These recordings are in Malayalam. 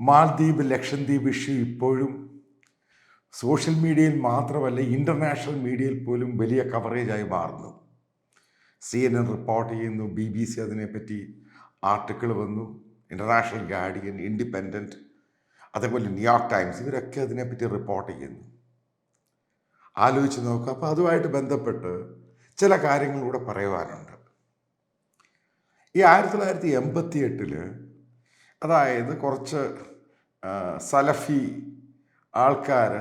മാൽദ്വീപ് ലക്ഷദ്വീപ് ഇഷ്യൂ ഇപ്പോഴും സോഷ്യൽ മീഡിയയിൽ മാത്രമല്ല ഇന്റർനാഷണൽ മീഡിയയിൽ പോലും വലിയ കവറേജായി മാറുന്നു. സി എൻ എൻ റിപ്പോർട്ട് ചെയ്യുന്നു ബി ബി സി അതിനെപ്പറ്റി ആർട്ടിക്കിൾ വന്നു. ഇന്റർനാഷണൽ ഗാർഡിയൻ ഇൻഡിപെൻഡന്റ് അതേപോലെ ന്യൂയോർക്ക് ടൈംസ് ഇവരൊക്കെ അതിനെപ്പറ്റി റിപ്പോർട്ട് ചെയ്യുന്നു. ആലോചിച്ച് നോക്കുക. അപ്പോൾ അതുമായിട്ട് ബന്ധപ്പെട്ട് ചില കാര്യങ്ങളിലൂടെ പറയുവാനുണ്ട്. ഈ ആയിരത്തി തൊള്ളായിരത്തി എൺപത്തി എട്ടിൽ അതായത് കുറച്ച് സലഫി ആൾക്കാർ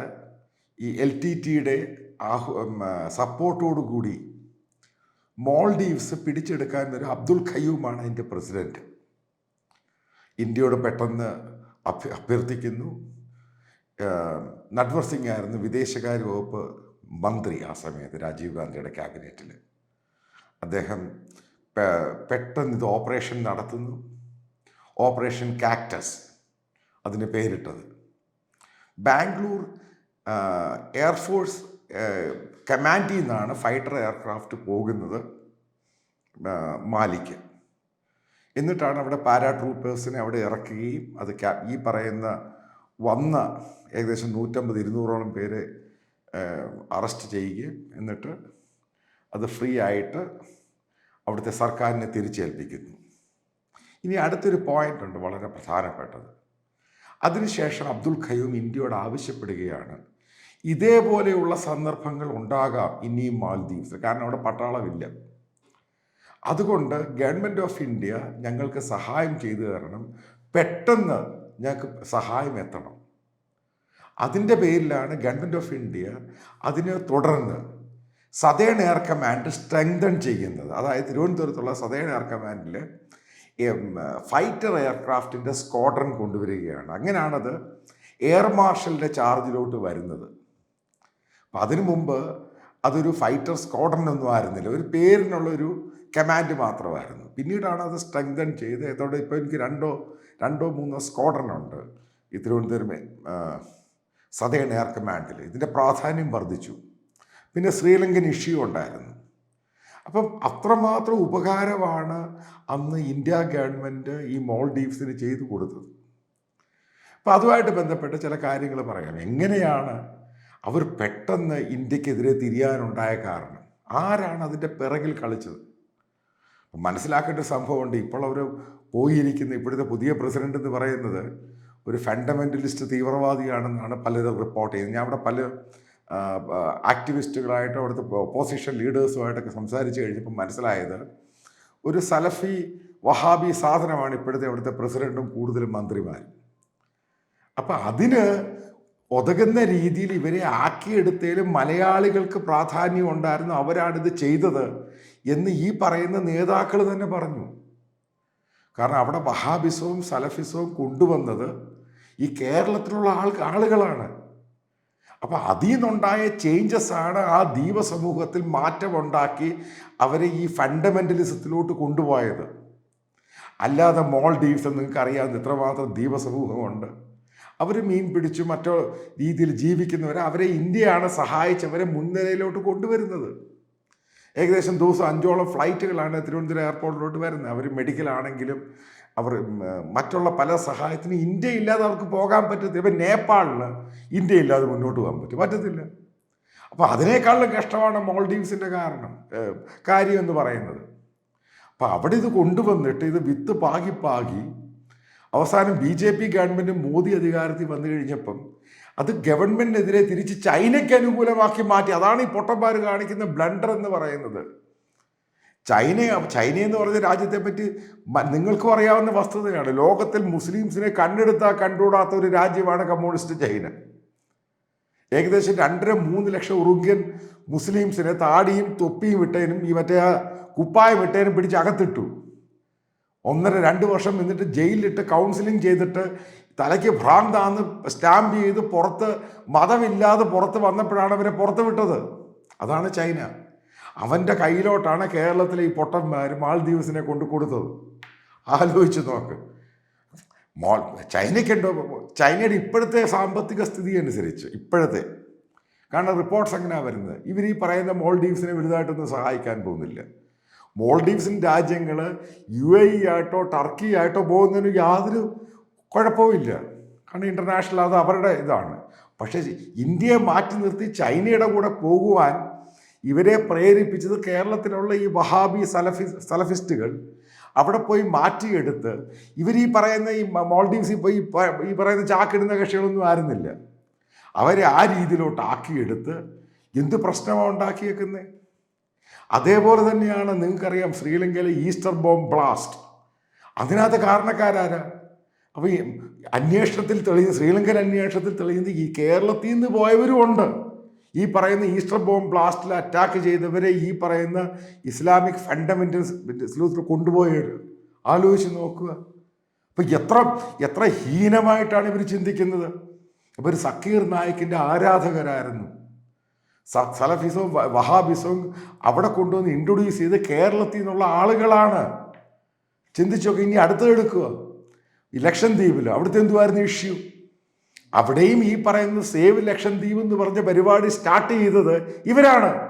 ഈ എൽ ടി ടിയുടെ ആഹു സപ്പോർട്ടോടു കൂടി മോൾഡീവ്സ് പിടിച്ചെടുക്കാൻ ഒരു അബ്ദുൽ ഖയ്യൂമാണ് അതിന്റെ പ്രസിഡന്റ് ഇന്ത്യയോട് പെട്ടെന്ന് അഭ്യ അഭ്യർത്ഥിക്കുന്നു. നട്വർ സിംഗ് ആയിരുന്നു വിദേശകാര്യ വകുപ്പ് മന്ത്രി ആ സമയത്ത് രാജീവ് ഗാന്ധിയുടെ ക്യാബിനറ്റിൽ അദ്ദേഹം പെട്ടെന്ന് ഇത് ഓപ്പറേഷൻ നടത്തുന്നു. Operation Cactus. അതിന് പേരിട്ടത്. ബാംഗ്ലൂർ എയർഫോഴ്സ് കമാൻഡിൽ നിന്നാണ് ഫൈറ്റർ എയർക്രാഫ്റ്റ് പോകുന്നത് മാലിക്ക്. എന്നിട്ടാണ് അവിടെ പാരാട്രൂപ്പേഴ്സിനെ അവിടെ ഇറക്കുകയും അത് ഈ പറയുന്ന വന്ന ഏകദേശം നൂറ്റമ്പത് ഇരുന്നൂറോളം പേരെ അറസ്റ്റ് ചെയ്യുകയും എന്നിട്ട് അത് ഫ്രീ ആയിട്ട് അവിടുത്തെ സർക്കാരിനെ തിരിച്ചേൽപ്പിക്കുന്നു. ഇനി അടുത്തൊരു പോയിന്റ് ഉണ്ട് വളരെ പ്രധാനപ്പെട്ടത്. അതിനുശേഷം അബ്ദുൽ ഖയൂം ഇന്ത്യയോട് ആവശ്യപ്പെടുകയാണ്. ഇതേപോലെയുള്ള സന്ദർഭങ്ങൾ ഉണ്ടാകാം ഇനിയും മാൽദ്വീപ്സ് കാരണം അവിടെ പട്ടാളമില്ല. അതുകൊണ്ട് ഗവൺമെന്റ് ഓഫ് ഇന്ത്യ ഞങ്ങൾക്ക് സഹായം ചെയ്തു തരണം. പെട്ടെന്ന് ഞങ്ങൾക്ക് സഹായം എത്തണം. അതിന്റെ പേരിലാണ് ഗവൺമെന്റ് ഓഫ് ഇന്ത്യ അതിനെ തുടർന്ന് സതേൺ എയർ കമാൻഡ് സ്ട്രെങ്തൺ ചെയ്യുന്നത്. അതായത് തിരുവനന്തപുരത്തുള്ള സതേൺ എയർ കമാൻഡിൽ ഫൈറ്റർ എയർക്രാഫ്റ്റിന്റെ സ്ക്വാഡ്രൺ കൊണ്ടുവരികയാണ്. അങ്ങനെയാണത് എയർ മാർഷലിന്റെ ചാർജിലോട്ട് വരുന്നത്. അപ്പം അതിനു മുമ്പ് അതൊരു ഫൈറ്റർ സ്ക്വാഡ്രൺ ഒന്നും ആയിരുന്നില്ല. ഒരു പേരിനുള്ളൊരു കമാൻഡ് മാത്രമായിരുന്നു. പിന്നീടാണ് അത് സ്ട്രെങ്തൻ ചെയ്ത് അതോടെ ഇപ്പോൾ എനിക്ക് രണ്ടോ രണ്ടോ മൂന്നോ സ്ക്വാഡ്രൺ ഉണ്ട്. ഈ തിരുവനന്തപുരം സതേൺ എയർ കമാൻഡിൽ ഇതിന്റെ പ്രാധാന്യം വർദ്ധിച്ചു. പിന്നെ ശ്രീലങ്കൻ ഇഷ്യൂ ഉണ്ടായിരുന്നു. അപ്പം അത്രമാത്രം ഉപകാരമാണ് അന്ന് ഇന്ത്യ ഗവൺമെന്റ് ഈ മോൾഡീവ്സിന് ചെയ്തു കൊടുത്തത്. അപ്പം അതുമായിട്ട് ബന്ധപ്പെട്ട് ചില കാര്യങ്ങൾ പറയാം. എങ്ങനെയാണ് അവർ പെട്ടെന്ന് ഇന്ത്യക്കെതിരെ തിരിയാനുണ്ടായ കാരണം? ആരാണ് അതിന്റെ പിറകിൽ കളിച്ചത്? മനസ്സിലാക്കേണ്ട സംഭവമുണ്ട്. ഇപ്പോൾ അവർ പോയിരിക്കുന്ന ഇപ്പോഴത്തെ പുതിയ പ്രസിഡന്റ് എന്ന് പറയുന്നത് ഒരു ഫണ്ടമെന്റലിസ്റ്റ് തീവ്രവാദിയാണെന്നാണ് പലരും റിപ്പോർട്ട് ചെയ്യുന്നത്. ഞാൻ അവിടെ പല ആക്ടിവിസ്റ്റുകളായിട്ടും അവിടുത്തെ ഓപ്പോസിഷൻ ലീഡേഴ്സുമായിട്ടൊക്കെ സംസാരിച്ച് കഴിഞ്ഞപ്പോൾ മനസ്സിലായത് ഒരു സലഫി വഹാബി സാധനമാണ് ഇപ്പോഴത്തെ അവിടുത്തെ പ്രസിഡന്റും കൂടുതലും മന്ത്രിമാരും. അപ്പം അതിന് ഒതകുന്ന രീതിയിൽ ഇവരെ ആക്കിയെടുത്തതിലും മലയാളികൾക്ക് പ്രാധാന്യം ഉണ്ടായിരുന്നു അവരാണിത് ചെയ്തത് എന്ന് ഈ പറയുന്ന നേതാക്കൾ തന്നെ പറഞ്ഞു. കാരണം അവിടെ വഹാബിസവും സലഫിസവും കൊണ്ടുവന്നത് ഈ കേരളത്തിലുള്ള ആൾ ആളുകളാണ്. അപ്പം അതിൽ നിന്നുണ്ടായ ചേഞ്ചസ് ആണ് ആ ദ്വീപ സമൂഹത്തിൽ മാറ്റമുണ്ടാക്കി അവരെ ഈ ഫണ്ടമെന്റലിസത്തിലോട്ട് കൊണ്ടുപോയത്. അല്ലാതെ മോൾഡീവ്സ് എന്ന് നിങ്ങൾക്ക് അറിയാവുന്ന ഇത്രമാത്രം ദ്വീപ സമൂഹമുണ്ട് അവർ മീൻ പിടിച്ചു മറ്റോ രീതിയിൽ ജീവിക്കുന്നവരെ അവരെ ഇന്ത്യയാണ് സഹായിച്ചവരെ മുൻനിരയിലോട്ട് കൊണ്ടുവരുന്നത്. ഏകദേശം ദിവസം അഞ്ചോളം ഫ്ലൈറ്റുകളാണ് തിരുവനന്തപുരം എയർപോർട്ടിലോട്ട് വരുന്നത്. അവർ മെഡിക്കൽ ആണെങ്കിലും അവർ മറ്റുള്ള പല സഹായത്തിനും ഇന്ത്യ ഇല്ലാതെ അവർക്ക് പോകാൻ പറ്റത്തില്ല. ഇപ്പം നേപ്പാളിൽ ഇന്ത്യ ഇല്ലാതെ മുന്നോട്ട് പോകാൻ പറ്റും. പറ്റത്തില്ല. അപ്പോൾ അതിനേക്കാളും കഷ്ടമാണ് മോൾഡീവ്സിന്റെ കാരണം കാര്യം എന്ന് പറയുന്നത്. അപ്പോൾ അവിടെ ഇത് കൊണ്ടുവന്നിട്ട് ഇത് വിത്ത് പാകി പാകി അവസാനം B J P government Modi അധികാരത്തിൽ വന്നു കഴിഞ്ഞപ്പം അത് ഗവൺമെന്റിനെതിരെ തിരിച്ച് ചൈനയ്ക്ക് അനുകൂലമാക്കി മാറ്റി. അതാണ് ഈ പൊട്ടന്മാർ കാണിക്കുന്ന ബ്ലണ്ടർ എന്ന് പറയുന്നത്. ചൈന ചൈന എന്ന് പറഞ്ഞ രാജ്യത്തെ പറ്റി നിങ്ങൾക്ക് അറിയാവുന്ന വസ്തുതയാണ്. ലോകത്തിൽ മുസ്ലിംസിനെ കണ്ടെടുത്താൽ കണ്ടുകൂടാത്ത ഒരു രാജ്യമാണ് കമ്മ്യൂണിസ്റ്റ് ചൈന. ഏകദേശം രണ്ടര മൂന്ന് ലക്ഷം ഉറുഗ്യൻ മുസ്ലിംസിനെ താടിയും തൊപ്പിയും ഇട്ടതിനും ഈ മറ്റേ കുപ്പായം ഇട്ടതിനും പിടിച്ച് അകത്തിട്ടു. ഒന്നര രണ്ട് വർഷം എന്നിട്ട് ജയിലിലിട്ട് കൗൺസിലിംഗ് ചെയ്തിട്ട് തലയ്ക്ക് ഭ്രാന്താന്ന് സ്റ്റാമ്പ് ചെയ്ത് പുറത്ത് മതമില്ലാതെ പുറത്ത് വന്നപ്പോഴാണ് അവരെ പുറത്ത് വിട്ടത്. അതാണ് ചൈന. അവന്റെ കയ്യിലോട്ടാണ് കേരളത്തിലെ ഈ പൊട്ടന്മാർ മാൽദ്വീപ്സിനെ കൊണ്ട് കൊടുത്തത്. ആലോചിച്ച് നോക്ക്. മോൾ ചൈനയ്ക്കുണ്ടോ ചൈനയുടെ ഇപ്പോഴത്തെ സാമ്പത്തിക സ്ഥിതി അനുസരിച്ച് ഇപ്പോഴത്തെ. കാരണം റിപ്പോർട്ട്സ് എങ്ങനെയാണ് വരുന്നത്? ഇവർ ഈ പറയുന്ന മോൾഡീവ്സിനെ വലുതായിട്ടൊന്നും സഹായിക്കാൻ പോകുന്നില്ല. മോൾഡീവ്സിൻ രാജ്യങ്ങൾ യു എ ഇ ആയിട്ടോ ടർക്കി ആയിട്ടോ പോകുന്നതിന് യാതൊരു കുഴപ്പമില്ല കാരണം ഇന്റർനാഷണൽ അത് അവരുടെ ഇതാണ്. പക്ഷേ ഇന്ത്യയെ മാറ്റി നിർത്തി ചൈനയുടെ കൂടെ പോകുവാൻ ഇവരെ പ്രേരിപ്പിച്ചത് കേരളത്തിലുള്ള ഈ വഹാബി സലഫി സലഫിസ്റ്റുകൾ അവിടെ പോയി മാറ്റിയെടുത്ത് ഇവർ ഈ പറയുന്ന ഈ മോൾഡീവ്സിൽ പോയി ഈ പറയുന്ന ചാക്കിടുന്ന കക്ഷികളൊന്നും ആയിരുന്നില്ല. അവരെ ആ രീതിയിലോട്ട് ആക്കിയെടുത്ത് എന്ത് പ്രശ്നമാണ് ഉണ്ടാക്കിയേക്കുന്നത് അതേപോലെ തന്നെയാണ് നിങ്ങൾക്കറിയാം ശ്രീലങ്കയിലെ ഈസ്റ്റർ ബോംബ് ബ്ലാസ്റ്റ്. അതിനകത്ത് കാരണക്കാരാരാ? അപ്പോൾ ഈ അന്വേഷണത്തിൽ തെളിയുന്ന ശ്രീലങ്കൻ അന്വേഷണത്തിൽ തെളിയുന്നത് ഈ കേരളത്തിൽ നിന്ന് പോയവരും ഉണ്ട്. ഈ പറയുന്ന ഈസ്റ്റർ ബോംബ് ബ്ലാസ്റ്റിൽ അറ്റാക്ക് ചെയ്തവരെ ഈ പറയുന്ന ഇസ്ലാമിക് ഫണ്ടമെന്റൽസ് കൊണ്ടുപോയത്. ആലോചിച്ച് നോക്കുക. അപ്പം എത്ര എത്ര ഹീനമായിട്ടാണ് ഇവർ ചിന്തിക്കുന്നത്. ഇവർ സക്കീർ നായിക്കിന്റെ ആരാധകരായിരുന്നു. സലഫിസവും വഹാബിസവും അവിടെ കൊണ്ടുവന്ന് ഇൻട്രൊഡ്യൂസ് ചെയ്ത് കേരളത്തിൽ നിന്നുള്ള ആളുകളാണ്. ചിന്തിച്ചൊക്കെ ഇനി അടുത്തത് എടുക്കുക. ദ്വീപിൽ അവിടുത്തെ എന്തുമായിരുന്നു ഇഷ്യൂ അവിടെയും ഈ പറയുന്ന സേവ് ലക്ഷദ്വീപ് എന്ന് പറഞ്ഞ പരിപാടി സ്റ്റാർട്ട് ചെയ്തത് ഇവരാണ്.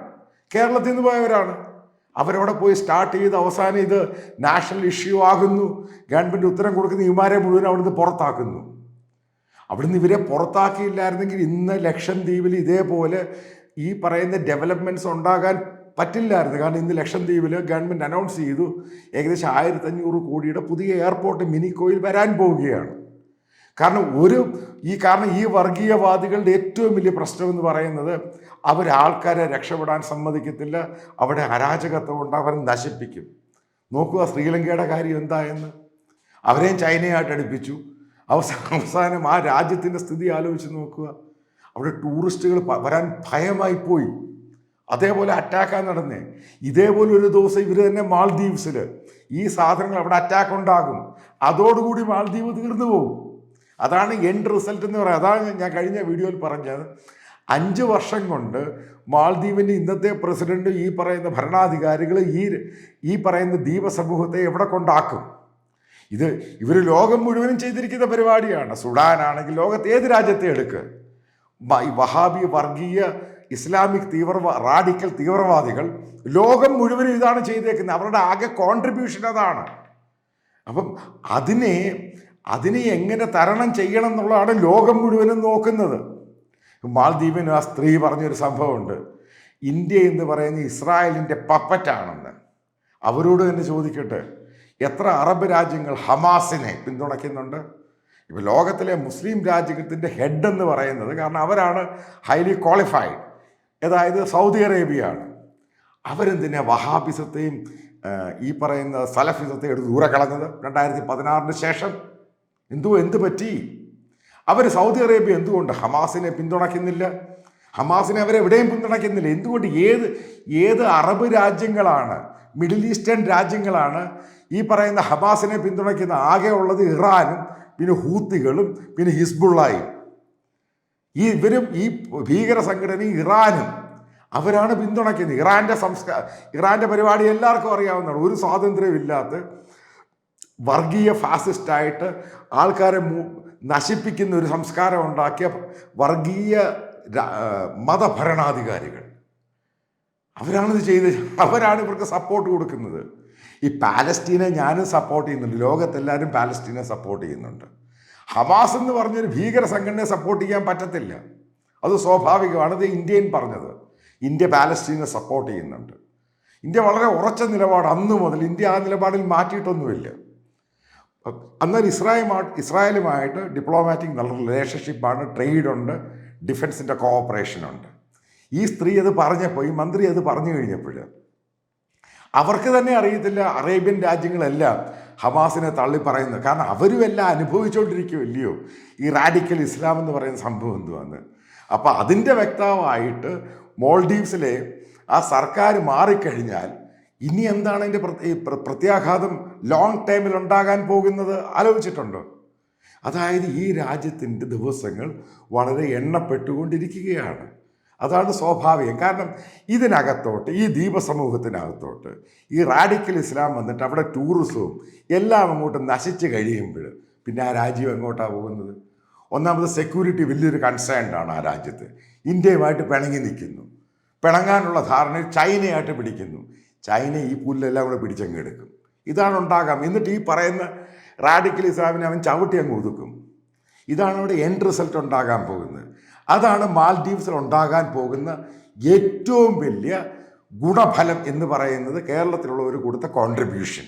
കേരളത്തിൽ നിന്ന് പോയവരാണ്. അവരവിടെ പോയി സ്റ്റാർട്ട് ചെയ്ത് അവസാനം ഇത് നാഷണൽ ഇഷ്യൂ ആകുന്നു. ഗവൺമെന്റ് ഉത്തരം കൊടുക്കുന്ന ഇമാരെ മുഴുവൻ അവിടുന്ന് പുറത്താക്കുന്നു. അവിടുന്ന് ഇവരെ പുറത്താക്കിയില്ലായിരുന്നെങ്കിൽ ഇന്ന് ലക്ഷദ്വീപിൽ ഇതേപോലെ ഈ പറയുന്ന ഡെവലപ്മെന്റ്സ് ഉണ്ടാകാൻ പറ്റില്ലായിരുന്നു. കാരണം ഇന്ന് ലക്ഷദ്വീപിൽ ഗവൺമെന്റ് അനൗൺസ് ചെയ്തു. ഏകദേശം ആയിരത്തഞ്ഞൂറ് കോടിയുടെ പുതിയ എയർപോർട്ട് മിനിക്കോയിൽ വരാൻ പോവുകയാണ്. കാരണം ഒരു ഈ കാരണം ഈ വർഗീയവാദികളുടെ ഏറ്റവും വലിയ പ്രശ്നം എന്ന് പറയുന്നത് അവർ ആൾക്കാരെ രക്ഷപ്പെടാൻ സമ്മതിക്കത്തില്ല അവിടെ അരാജകത്വം കൊണ്ട് അവരെ നശിപ്പിക്കും. നോക്കുക ശ്രീലങ്കയുടെ കാര്യം എന്തായെന്ന്. അവരെയും ചൈനയായിട്ട് അടുപ്പിച്ചു. അവസാനം അവസാനം ആ രാജ്യത്തിന്റെ സ്ഥിതി ആലോചിച്ച് നോക്കുക. അവിടെ ടൂറിസ്റ്റുകൾ വരാൻ ഭയമായി പോയി. അതേപോലെ അറ്റാക്കാൻ നടന്നേ. ഇതേപോലെ ഒരു ദിവസം ഇവർ തന്നെ മാൽദ്വീപ്സിൽ ഈ സാധനങ്ങൾ അവിടെ അറ്റാക്ക് ഉണ്ടാകും. അതോടുകൂടി മാൽദ്വീപ് തീർന്നു പോകും. അതാണ് എൻഡ് റിസൾട്ട് എന്ന് പറയുന്നത് അതാണ് ഞാൻ കഴിഞ്ഞ വീഡിയോയിൽ പറഞ്ഞത്. അഞ്ച് വർഷം കൊണ്ട് മാൽദ്വീപിന്റെ ഇന്നത്തെ പ്രസിഡന്റ് ഈ പറയുന്ന ഭരണാധികാരികൾ ഈ ഈ പറയുന്ന ദ്വീപ സമൂഹത്തെ എവിടെ കൊണ്ടാക്കും? ഇത് ഇവർ ലോകം മുഴുവനും ചെയ്തിരിക്കുന്ന പരിപാടിയാണ്. സുഡാനാണെങ്കിൽ ലോകത്ത് ഏത് രാജ്യത്തെ എടുക്ക്? വഹാബി വർഗീയ ഇസ്ലാമിക് തീവ്രവാ റാഡിക്കൽ തീവ്രവാദികൾ ലോകം മുഴുവനും ഇതാണ് ചെയ്തേക്കുന്നത്. അവരുടെ ആകെ കോൺട്രിബ്യൂഷൻ അതാണ്. അപ്പം അതിനെ അതിനെ എങ്ങനെ തരണം ചെയ്യണം എന്നുള്ളതാണ് ലോകം മുഴുവനും നോക്കുന്നത്. മാൽദ്വീപിന് ആ സ്ത്രീ പറഞ്ഞൊരു സംഭവമുണ്ട്. ഇന്ത്യ എന്ന് പറയുന്ന ഇസ്രായേലിന്റെ പപ്പറ്റാണെന്ന്. അവരോട് തന്നെ ചോദിക്കട്ടെ എത്ര അറബ് രാജ്യങ്ങൾ ഹമാസിനെ പിന്തുണയ്ക്കുന്നുണ്ട്? ഇപ്പോൾ ലോകത്തിലെ മുസ്ലിം രാജ്യത്തിന്റെ ഹെഡ് എന്ന് പറയുന്നത് കാരണം അവരാണ് ഹൈലി ക്വാളിഫൈഡ്. അതായത് സൗദി അറേബ്യയാണ്. അവരെന്തിനാ വഹാബിസത്തെയും ഈ പറയുന്ന സലഫിസത്തെയും എടുത്ത് ദൂരെ കളഞ്ഞത്? രണ്ടായിരത്തി പതിനാറിന് ശേഷം എന്തോ എന്ത് പറ്റി? അവർ സൗദി അറേബ്യ എന്തുകൊണ്ട് ഹമാസിനെ പിന്തുണയ്ക്കുന്നില്ല? ഹമാസിനെ അവരെവിടെയും പിന്തുണയ്ക്കുന്നില്ല. എന്തുകൊണ്ട് ഏത് ഏത് അറബ് രാജ്യങ്ങളാണ് മിഡിൽ ഈസ്റ്റേൺ രാജ്യങ്ങളാണ് ഈ പറയുന്ന ഹമാസിനെ പിന്തുണയ്ക്കുന്ന ആകെ ഉള്ളത് ഇറാനും പിന്നെ ഹൂത്തികളും പിന്നെ ഹിസ്ബുള്ളായും. ഈ ഇവരും ഈ ഭീകര സംഘടന ഇറാനും അവരാണ് പിന്തുണയ്ക്കുന്നത്. ഇറാന്റെ സംസ്കാര ഇറാന്റെ പരിപാടി എല്ലാവർക്കും അറിയാവുന്നതാണ്. ഒരു സ്വാതന്ത്ര്യമില്ലാത്ത വർഗീയ ഫാസിസ്റ്റായിട്ട് ആൾക്കാരെ നശിപ്പിക്കുന്ന ഒരു സംസ്കാരം ഉണ്ടാക്കിയ വർഗീയ മതഭരണാധികാരികൾ. അവരാണിത് ചെയ്ത് അവരാണ് ഇവർക്ക് സപ്പോർട്ട് കൊടുക്കുന്നത്. ഈ പാലസ്റ്റീനെ ഞാനും സപ്പോർട്ട് ചെയ്യുന്നുണ്ട്. ലോകത്തെല്ലാവരും പാലസ്റ്റീനെ സപ്പോർട്ട് ചെയ്യുന്നുണ്ട്. ഹമാസ് എന്ന് പറഞ്ഞൊരു ഭീകര സംഘടനയെ സപ്പോർട്ട് ചെയ്യാൻ പറ്റത്തില്ല. അത് സ്വാഭാവികമാണ്. ഇത് ഇന്ത്യൻ പറഞ്ഞത്. ഇന്ത്യ പാലസ്റ്റീനെ സപ്പോർട്ട് ചെയ്യുന്നുണ്ട്. ഇന്ത്യ വളരെ ഉറച്ച നിലപാട്. അന്ന് മുതൽ ഇന്ത്യ ആ നിലപാടിൽ മാറ്റിയിട്ടൊന്നുമില്ല. എന്നാൽ ഇസ്രായേൽ ഇസ്രായേലുമായിട്ട് ഡിപ്ലോമാറ്റിക് നല്ല റിലേഷൻഷിപ്പാണ് ട്രേഡ് ഉണ്ട് ഡിഫൻസിന്റെ കോഓപ്പറേഷൻ ഉണ്ട്. ഈ സ്ത്രീ അത് പറഞ്ഞപ്പോൾ ഈ മന്ത്രി അത് പറഞ്ഞു കഴിഞ്ഞപ്പോൾ അവർക്ക് തന്നെ അറിയത്തില്ല അറേബ്യൻ രാജ്യങ്ങളെല്ലാം ഹമാസിനെ തള്ളി പറയുന്നത്. കാരണം അവരും എല്ലാം അനുഭവിച്ചുകൊണ്ടിരിക്കുമല്ലയോ ഈ റാഡിക്കൽ ഇസ്ലാം എന്ന് പറയുന്ന സംഭവം എന്തുവാന്ന്? അപ്പോൾ അതിന്റെ വ്യക്തമായിട്ട് മോൾഡീവ്സിലെ ആ സർക്കാർ മാറിക്കഴിഞ്ഞാൽ ഇനി എന്താണ് അതിന്റെ പ്രത്യാഘാതം ലോങ് ടൈമിൽ ഉണ്ടാകാൻ പോകുന്നത് ആലോചിച്ചിട്ടുണ്ടോ? അതായത് ഈ രാജ്യത്തിന്റെ ദിവസങ്ങൾ വളരെ എണ്ണപ്പെട്ടുകൊണ്ടിരിക്കുകയാണ്. അതാണ് സ്വാഭാവികം. കാരണം ഇതിനകത്തോട്ട് ഈ ദ്വീപസമൂഹത്തിനകത്തോട്ട് ഈ റാഡിക്കൽ ഇസ്ലാം വന്നിട്ട് അവിടെ ടൂറിസവും എല്ലാം അങ്ങോട്ട് നശിച്ച് കഴിയുമ്പോൾ പിന്നെ ആ രാജ്യം എങ്ങോട്ടാണ് പോകുന്നത്? ഒന്നാമത് സെക്യൂരിറ്റി വലിയൊരു കൺസേൺഡാണ് ആ രാജ്യത്ത്. ഇന്ത്യയുമായിട്ട് പിണങ്ങി നിൽക്കുന്നു. പിണങ്ങാനുള്ള ധാരണയിൽ ചൈനയായിട്ട് പിടിക്കുന്നു. ചൈന ഈ പുല്ലെല്ലാം കൂടെ പിടിച്ചങ്ങ് എടുക്കും. ഇതാണ് ഉണ്ടാകാം. എന്നിട്ട് ഈ പറയുന്ന റാഡിക്കൽ ഇസ്ലാമിനെ അവൻ ചവിട്ടി അങ്ങ് ഒതുക്കും. ഇതാണ് അവിടെ എൻഡ് റിസൾട്ട് ഉണ്ടാകാൻ പോകുന്നത്. അതാണ് മാൽഡീവ്സിൽ ഉണ്ടാകാൻ പോകുന്ന ഏറ്റവും വലിയ ഗുണഫലം എന്ന് പറയുന്നത് കേരളത്തിലുള്ളവർ കൊടുത്ത കോൺട്രിബ്യൂഷൻ